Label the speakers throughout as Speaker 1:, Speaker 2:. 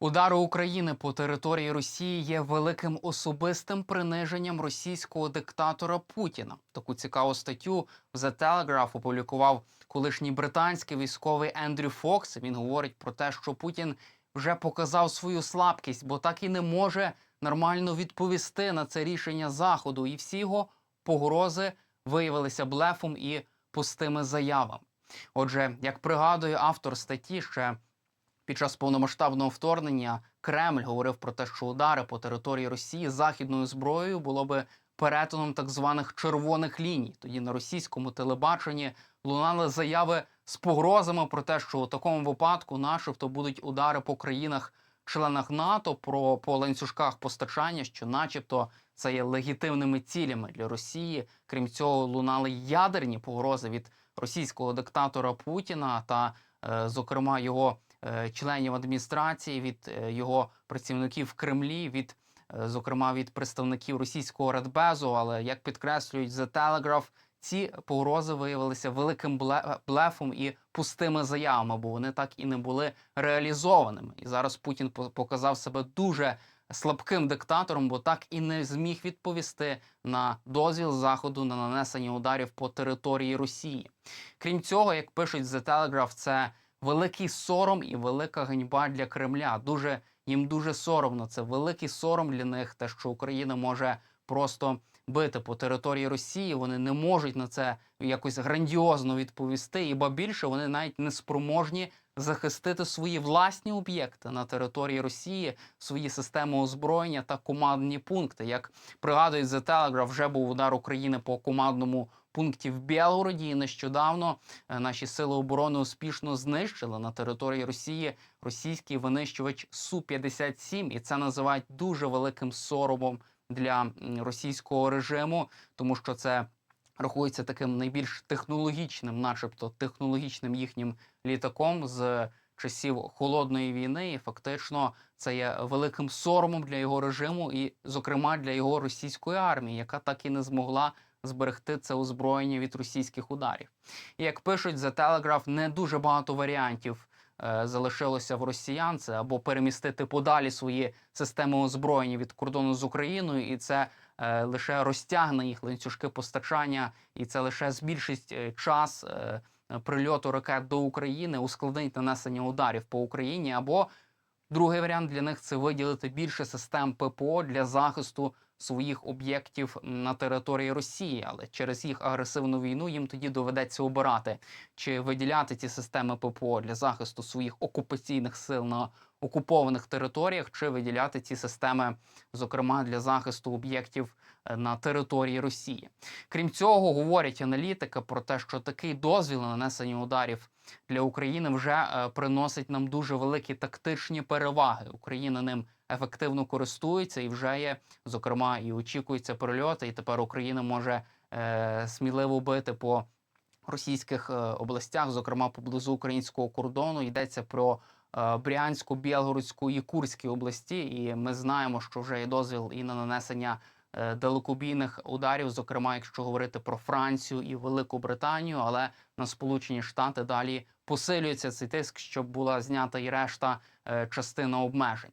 Speaker 1: Удари України по території Росії є великим особистим приниженням російського диктатора Путіна. Таку цікаву статтю The Telegraph опублікував колишній британський військовий Ендрю Фокс. Він говорить про те, що Путін вже показав свою слабкість, бо так і не може нормально відповісти на це рішення заходу, і всі його погрози виявилися блефом і пустими заявами. Отже, як пригадує автор статті, ще під час повномасштабного вторгнення Кремль говорив про те, що удари по території Росії західною зброєю було би перетином так званих червоних ліній. Тоді на російському телебаченні лунали заяви з погрозами про те, що у такому випадку, начебто, будуть удари по країнах. Членах НАТО про по ланцюжках постачання, що, начебто, це є легітимними цілями для Росії. Крім цього, лунали ядерні погрози від російського диктатора Путіна та, е, зокрема, його членів адміністрації, від е, його працівників в Кремлі, від е, зокрема від представників російського радбезу. Але як підкреслюють The Telegraph, ці погрози виявилися великим бле- блефом і пустими заявами, бо вони так і не були реалізованими. І зараз Путін по- показав себе дуже слабким диктатором, бо так і не зміг відповісти на дозвіл заходу на нанесення ударів по території Росії. Крім цього, як пишуть The Telegraph, це великий сором і велика ганьба для Кремля. Дуже їм дуже соромно. Це великий сором для них, те, що Україна може просто бити по території Росії. Вони не можуть на це якось грандіозно відповісти, і ба більше вони навіть не спроможні захистити свої власні об'єкти на території Росії, свої системи озброєння та командні пункти. Як пригадують The Telegraph, вже був удар України по командному пункті в Білгороді. І нещодавно е, наші сили оборони успішно знищили на території Росії російський винищувач Су 57 і це називають дуже великим соромом для російського режиму, тому що це рахується таким найбільш технологічним, начебто технологічним їхнім літаком з часів холодної війни. І фактично це є великим соромом для його режиму, і, зокрема, для його російської армії, яка так і не змогла зберегти це озброєння від російських ударів. І як пишуть The Telegraph, не дуже багато варіантів е, залишилося в росіян. Це або перемістити подалі свої системи озброєння від кордону з Україною, і це е, лише розтягне їх ланцюжки постачання, і це лише збільшить е, час е, прильоту ракет до України, ускладнить нанесення ударів по Україні. Або другий варіант для них це виділити більше систем ППО для захисту своїх об'єктів на території Росії, але через їх агресивну війну їм тоді доведеться обирати чи виділяти ці системи ППО для захисту своїх окупаційних сил на окупованих територіях, чи виділяти ці системи, зокрема для захисту об'єктів е, на території Росії. Крім цього, говорять аналітики про те, що такий дозвіл на нанесення ударів для України вже е, приносить нам дуже великі тактичні переваги. Україна ним ефективно користується і вже є, зокрема, і очікується прильоти. І тепер Україна може е, сміливо бити по російських е, областях, зокрема поблизу українського кордону. Йдеться про е, Брянську, Білгородську і Курські області. І ми знаємо, що вже є дозвіл і на нанесення е, далекобійних ударів, зокрема, якщо говорити про Францію і Велику Британію, але на Сполучені Штати далі посилюється цей тиск, щоб була знята і решта е, частина обмежень.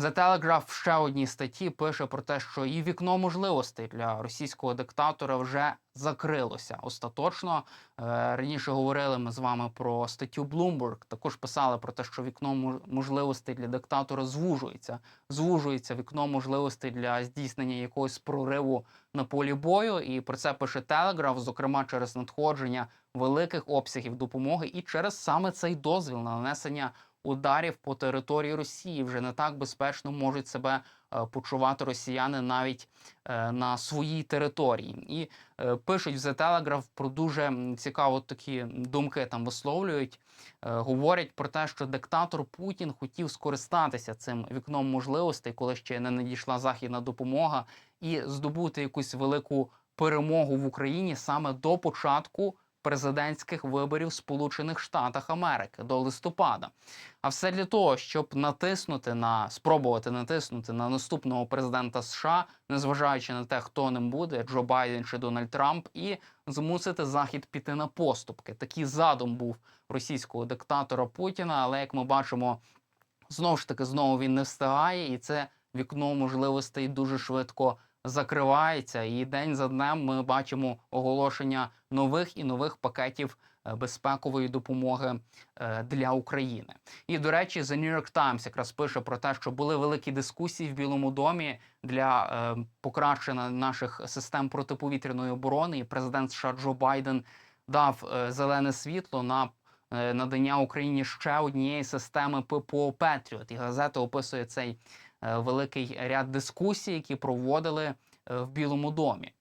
Speaker 1: The Telegraph в ще одній статті пише про те, що і вікно можливостей для російського диктатора вже закрилося остаточно. Е, Раніше говорили ми з вами про статтю Bloomberg. Також писали про те, що вікно мож- можливостей для диктатора звужується. Звужується вікно можливостей для здійснення якогось прориву на полі бою. І про це пише Telegraph, зокрема через надходження великих обсягів допомоги і через саме цей дозвіл на нанесення ударів по території Росії вже не так безпечно можуть себе е, почувати росіяни навіть е, на своїй території. І е, пишуть в The Telegraph про дуже цікаво такі думки там висловлюють. Говорять про те, що диктатор Путін хотів скористатися цим вікном можливостей, коли ще не надійшла західна допомога, і здобути якусь велику перемогу в Україні саме до початку президентських виборів Сполучених Штатах Америки до листопада. А все для того, щоб натиснути на спробувати натиснути на наступного президента США, незважаючи на те, хто ним буде, Джо Байден чи Дональд Трамп, і змусити Захід піти на поступки. Такий задум був російського диктатора Путіна. Але як ми бачимо, знову ж таки знову він не встигає, і це вікно можливостей дуже швидко закривається. І день за днем ми бачимо оголошення нових і нових пакетів е, безпекової допомоги е, для України. І до речі, The New York Times якраз пише про те, що були великі дискусії в Білому домі для е, покращення наших систем протиповітряної оборони. І президент США Джо Байден дав зелене світло на надання Україні ще однієї системи ППО Петріот. І газета описує цей великий ряд дискусій, які проводили е, в Білому домі.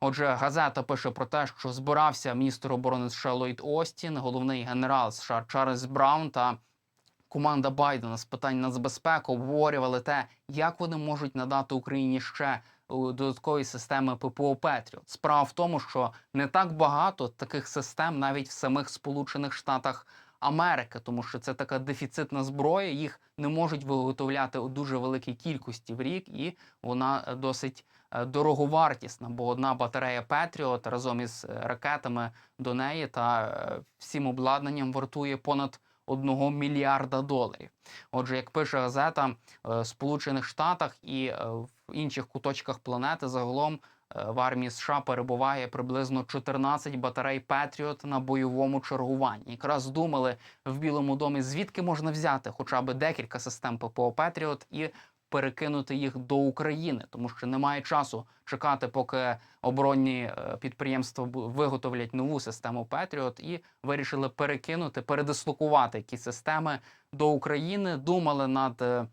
Speaker 1: Отже, газета пише про те, що збирався міністр оборони США Ллойд Остін, головний генерал США Чарльз Браун та команда Байдена з питань нацбезпеки обговорювали те, як вони можуть надати Україні ще е, додаткові системи ППО Петріот. Справа в тому, що не так багато таких систем навіть в самих Сполучених Штатах Америки, тому що це така дефіцитна зброя. Їх не можуть виготовляти у дуже великій кількості в рік, і вона е, досить е, дороговартісна. Бо одна батарея Петріот разом із е, ракетами до неї та всім обладнанням вартує понад 1 мільярда доларів. Отже, як пише газета, в Сполучених Штатах і в інших куточках планети загалом в армії США перебуває приблизно 14 батарей Петріот на бойовому чергуванні. Якраз думали в Білому домі, звідки можна взяти хоча б декілька систем ППО Петріот і перекинути їх до України, тому що немає часу чекати, поки оборонні е, підприємства виготовлять нову систему Петріот, і вирішили перекинути, передислокувати ті системи до України. Думали над е,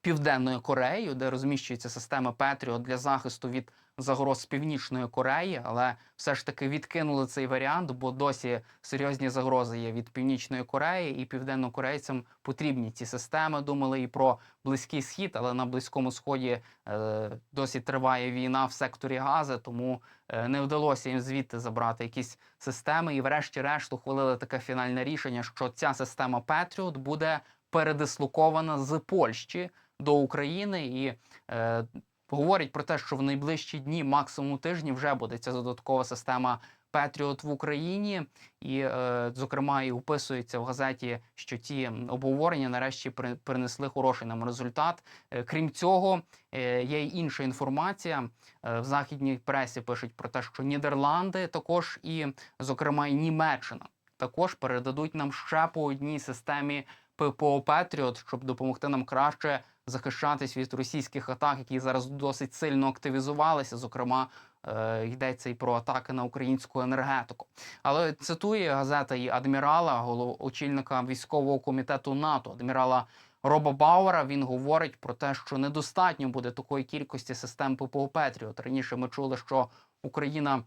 Speaker 1: Південною Кореєю, де розміщується система Петріот для захисту від загроз з Північної Кореї, але все ж таки відкинули цей варіант, бо досі серйозні загрози є від Північної Кореї, і південнокорейцям потрібні ці системи. Думали і про близький схід, але на близькому сході е, досі триває війна в секторі Гази, тому е, не вдалося їм звідти забрати якісь системи. І, врешті-решт, ухвалили таке фінальне рішення, що ця система Петріот буде передислокована з Польщі до України і е, говорять про те, що в найближчі дні, максимум тижні, вже буде ця додаткова система Петріот в Україні, і, е, зокрема, і описується в газеті, що ті обговорення нарешті при- принесли хороший нам результат. Е, крім цього, е, є й інша інформація. Е, в західній пресі пишуть про те, що Нідерланди також і, зокрема, і Німеччина також передадуть нам ще по одній системі ППО Петріот, щоб допомогти нам краще захищатись від російських атак, які зараз досить сильно активізувалися. Зокрема, е, йдеться і про атаки на українську енергетику. Але цитує газета і адмірала, голов очільника військового комітету НАТО, адмірала. Роба Бауера він говорить про те, що недостатньо буде такої кількості систем ППО Петріот. Раніше ми чули, що Україна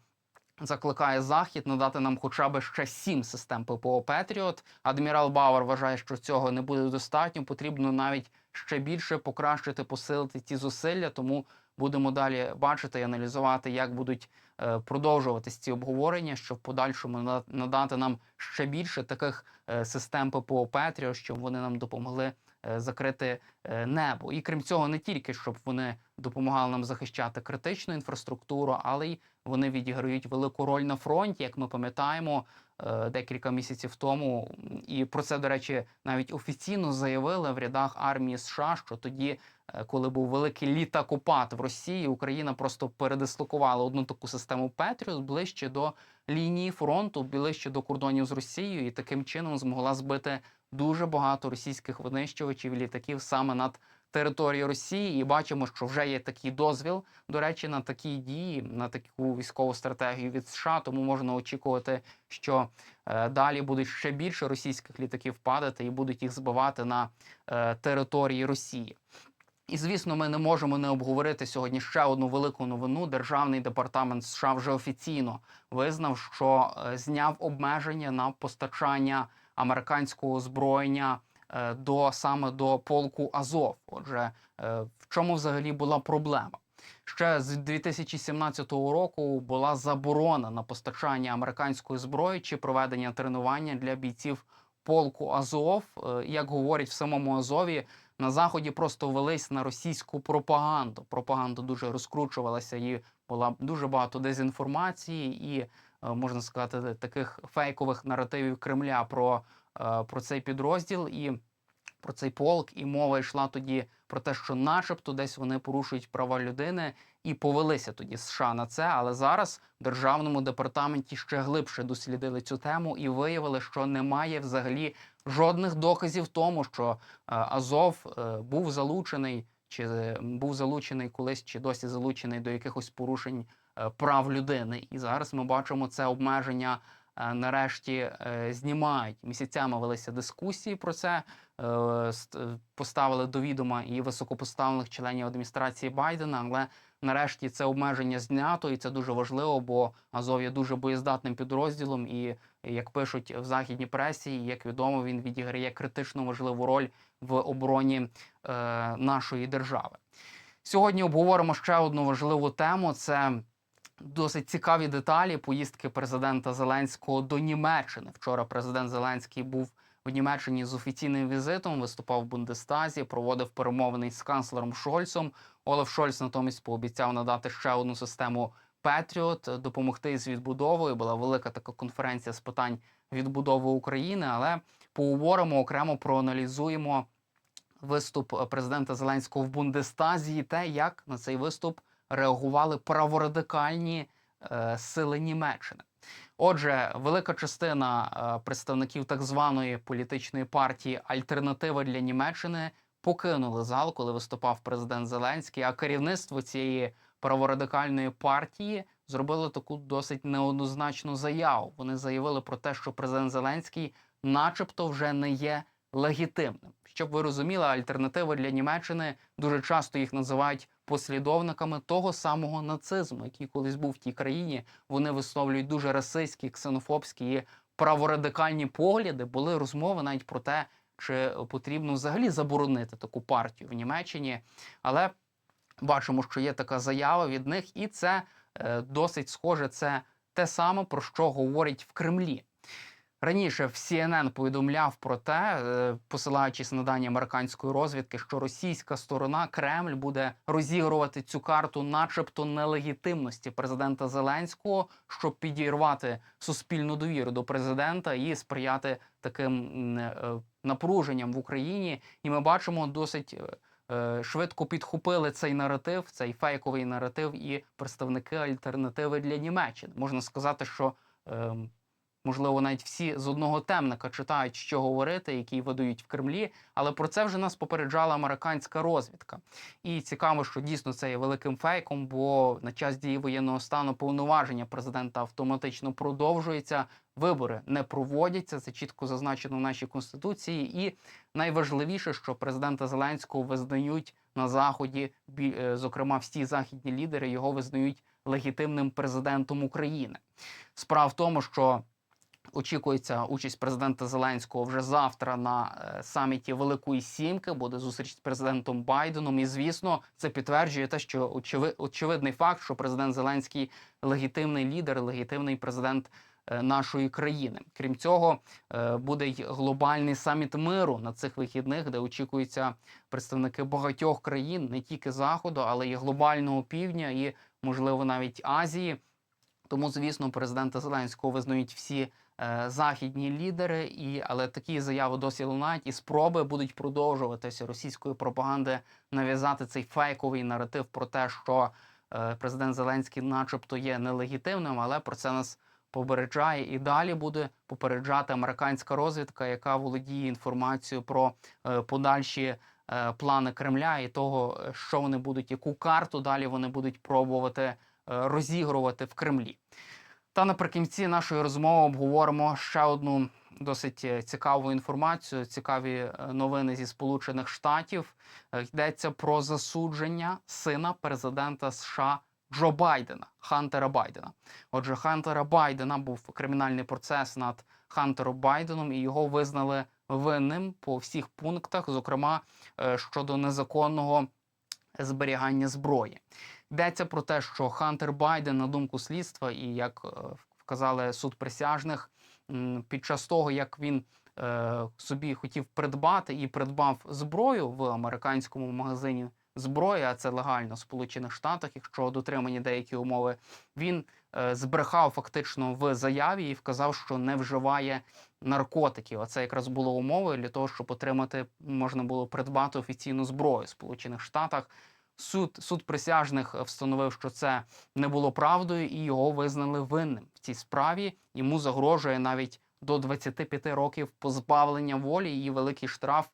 Speaker 1: закликає Захід надати нам хоча б ще сім систем ППО Петріот. Адмірал Бауер вважає, що цього не буде достатньо. Потрібно навіть ще більше покращити, посилити ті зусилля. Тому будемо далі бачити і аналізувати, як будуть е, продовжуватись ці обговорення, щоб в подальшому нада- надати нам ще більше таких е, систем ППО Петріо, щоб вони нам допомогли закрити е, небо. І крім цього, не тільки щоб вони допомагали нам захищати критичну інфраструктуру, але й вони відіграють велику роль на фронті, як ми пам'ятаємо е, декілька місяців тому. І про це, до речі, навіть офіційно заявили в рядах армії США, що тоді, е, коли був великий літакопад в Росії, Україна просто передислокувала одну таку систему Петріот ближче до лінії фронту, ближче до кордонів з Росією, і таким чином змогла збити дуже багато російських винищувачів і літаків саме над території Росії, і бачимо, що вже є такий дозвіл, до речі, на такі дії, на таку військову стратегію від США. Тому можна очікувати, що е, далі будуть ще більше російських літаків падати і будуть їх збивати на е, території Росії. І звісно, ми не можемо не обговорити сьогодні ще одну велику новину. Державний департамент США вже офіційно визнав, що е, зняв обмеження на постачання американського озброєння е, до саме до полку Азов. Отже, е, в чому взагалі була проблема? Ще з 2017 року була заборона на постачання американської зброї чи проведення тренування для бійців полку Азов. Як говорять в самому Азові, на заході просто велись на російську пропаганду. Пропаганда дуже розкручувалася, і була дуже багато дезінформації і е, можна сказати таких фейкових наративів Кремля про, е, про цей підрозділ. І про цей полк, і мова йшла тоді про те, що, начебто, десь вони порушують права людини, і повелися тоді США на це. Але зараз в державному департаменті ще глибше дослідили цю тему і виявили, що немає взагалі жодних доказів тому, що е, Азов е, був залучений, чи е, був залучений колись, чи досі залучений до якихось порушень прав людини. І зараз ми бачимо це обмеження. Нарешті знімають місяцями велися дискусії про це. Поставили до відома і високопоставлених членів адміністрації Байдена, але нарешті це обмеження знято, і це дуже важливо, бо Азов є дуже боєздатним підрозділом, і як пишуть в західній пресі, як відомо, він відіграє критично важливу роль в обороні е, нашої держави. Сьогодні обговоримо ще одну важливу тему: це досить цікаві деталі поїздки президента Зеленського до Німеччини. Вчора президент Зеленський був в Німеччині з офіційним візитом, виступав в Бундестазі, проводив перемовини з канцлером Шольцом. Олаф Шольц натомість пообіцяв надати ще одну систему Петріот, допомогти з відбудовою. Була велика така конференція з питань відбудови України. Але поговоримо окремо проаналізуємо виступ президента Зеленського в Бундестазі і те, як на цей виступ реагували праворадикальні е, сили Німеччини. Отже, велика частина е, представників так званої політичної партії Альтернатива для Німеччини покинули зал, коли виступав президент Зеленський. А керівництво цієї праворадикальної партії зробило таку досить неоднозначну заяву. Вони заявили про те, що президент Зеленський, начебто, вже не є легітимним. Щоб ви розуміли, альтернативи для Німеччини дуже часто їх називають послідовниками того самого нацизму, який колись був в тій країні. Вони висловлюють дуже расистські, ксенофобські і праворадикальні погляди. Були розмови навіть про те, чи потрібно взагалі заборонити таку партію в Німеччині. Але бачимо, що є така заява від них, і це е, досить схоже. Це те саме, про що говорять в Кремлі. Раніше в CNN повідомляв про те, е, посилаючись на дані американської розвідки, що російська сторона Кремль буде розігрувати цю карту, начебто нелегітимності президента Зеленського, щоб підірвати суспільну довіру до президента і сприяти таким е, напруженням в Україні. І ми бачимо досить. е, е, Швидко підхопили цей наратив, цей фейковий наратив, і представники альтернативи для Німеччини. Можна сказати, що ем, можливо, навіть всі з одного темника читають, що говорити, який видають в Кремлі. Але про це вже нас попереджала американська розвідка. І цікаво, що дійсно це є великим фейком, бо на час дії воєнного стану повноваження президента автоматично продовжується. Вибори не проводяться. Це чітко зазначено в нашій конституції. І найважливіше, що президента Зеленського визнають на заході, е, зокрема, всі західні лідери його визнають легітимним президентом України. Справа в тому, що очікується участь президента Зеленського вже завтра на е, саміті Великої Сімки. Буде зустріч з президентом Байденом. І звісно, це підтверджує те, що очеви- очевидний факт, що президент Зеленський легітимний лідер, легітимний президент. е, Нашої країни, крім цього, е, буде й глобальний саміт миру на цих вихідних, де очікуються представники багатьох країн, не тільки заходу, але й глобального півдня, і можливо навіть Азії. Тому, звісно, президента Зеленського визнають всі західні лідери, і але такі заяви досі лунають, і спроби будуть продовжуватися російської пропаганди нав'язати цей фейковий наратив про те, що е, президент Зеленський, начебто, є нелегітимним, але про це нас попереджає і далі буде попереджати американська розвідка, яка володіє інформацією про е, подальші е, плани Кремля і того, е, що вони будуть, яку карту далі вони будуть пробувати е, розігрувати в Кремлі. Та наприкінці нашої розмови обговоримо ще одну досить е, цікаву інформацію, цікаві е, новини зі Сполучених Штатів. Е, Йдеться про засудження сина президента США Джо Байдена, Хантера Байдена. Отже, Хантера Байдена був кримінальний процес над Хантером Байденом, і його визнали винним по всіх пунктах, зокрема щодо незаконного зберігання зброї. Йдеться про те, що Хантер Байден, на думку слідства, і як е, вказали суд присяжних, під час того, як він е, собі хотів придбати і придбав зброю в американському магазині зброї, а це легально в Сполучених Штатах, якщо дотримані деякі умови, він е, збрехав фактично в заяві і вказав, що не вживає наркотиків. А це якраз було умовою для того, щоб отримати можна було придбати офіційну зброю в Сполучених Штатах. Суд суд присяжних встановив, що це не було правдою, і його визнали винним в цій справі. Йому загрожує навіть до 25 років позбавлення волі і великий штраф,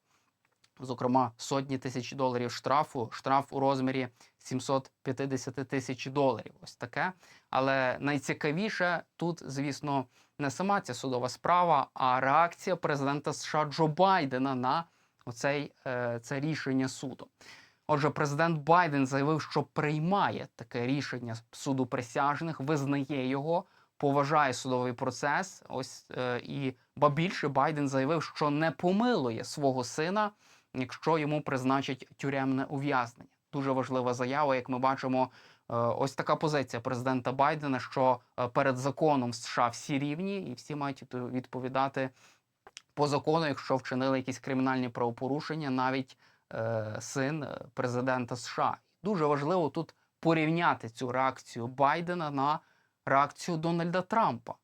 Speaker 1: зокрема сотні тисяч доларів штрафу, штраф у розмірі 750 тисяч доларів. Ось таке. Але найцікавіше тут, звісно, не сама ця судова справа, а реакція президента США Джо Байдена на оцей, е, це рішення суду. Отже, президент Байден заявив, що приймає таке рішення суду присяжних, визнає його, поважає судовий процес. Ось е, і ба більше Байден заявив, що не помилує свого сина, якщо йому призначать тюремне ув'язнення. Дуже важлива заява, як ми бачимо. е, Ось така позиція президента Байдена, що е, перед законом США всі рівні і всі мають відповідати по закону, якщо вчинили якісь кримінальні правопорушення, навіть син е, президента США. Дуже важливо тут порівняти цю реакцію Байдена на реакцію Дональда Трампа,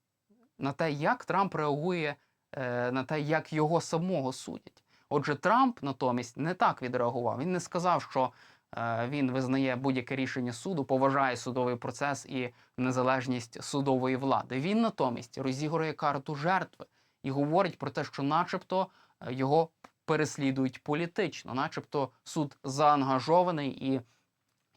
Speaker 1: на те, як Трамп реагує е, на те, як його самого судять. Отже, Трамп натомість не так відреагував. Він не сказав, що е, він визнає будь-яке рішення суду, поважає судовий процес і незалежність судової влади. Він натомість розігрує карту жертви і говорить про те, що, начебто, е, його переслідують політично, начебто, суд заангажований і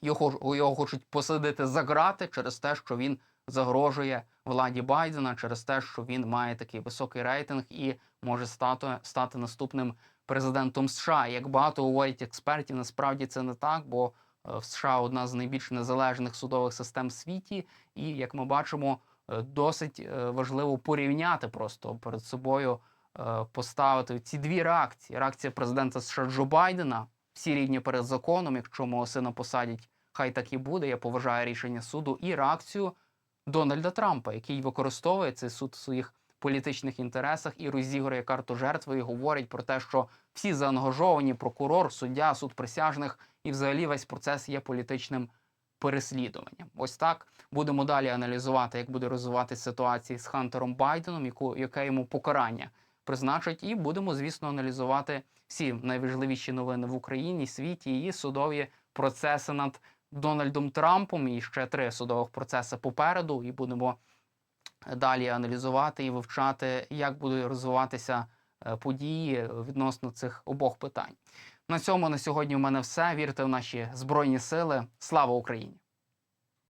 Speaker 1: його, його хочуть посадити за грати через те, що він загрожує владі Байдена, через те, що він має такий високий рейтинг і може стати, стати наступним президентом США. Як багато говорять експертів, насправді це не так, бо е, в США одна з найбільш незалежних судових систем в світі, і як ми бачимо, е, досить е, важливо порівняти просто перед собою поставити ці дві реакції: реакція президента США Джо Байдена, всі рівні перед законом. Якщо мого сина посадять, хай так і буде. Я поважаю рішення суду, і реакцію Дональда Трампа, який використовує цей суд в своїх політичних інтересах і розігрує карту жертви, і говорить про те, що всі заангажовані прокурор, суддя, суд присяжних і взагалі весь процес є політичним переслідуванням. Ось так будемо далі аналізувати, як буде розвиватися ситуація з Хантером Байденом, яку яке йому покарання призначать, і будемо, звісно, аналізувати всі найважливіші новини в Україні, світі і судові процеси над Дональдом Трампом. І ще три судових процеси попереду. І будемо далі аналізувати і вивчати, як будуть розвиватися е, події відносно цих обох питань. На цьому на сьогодні в мене все. Вірте в наші збройні сили. Слава Україні!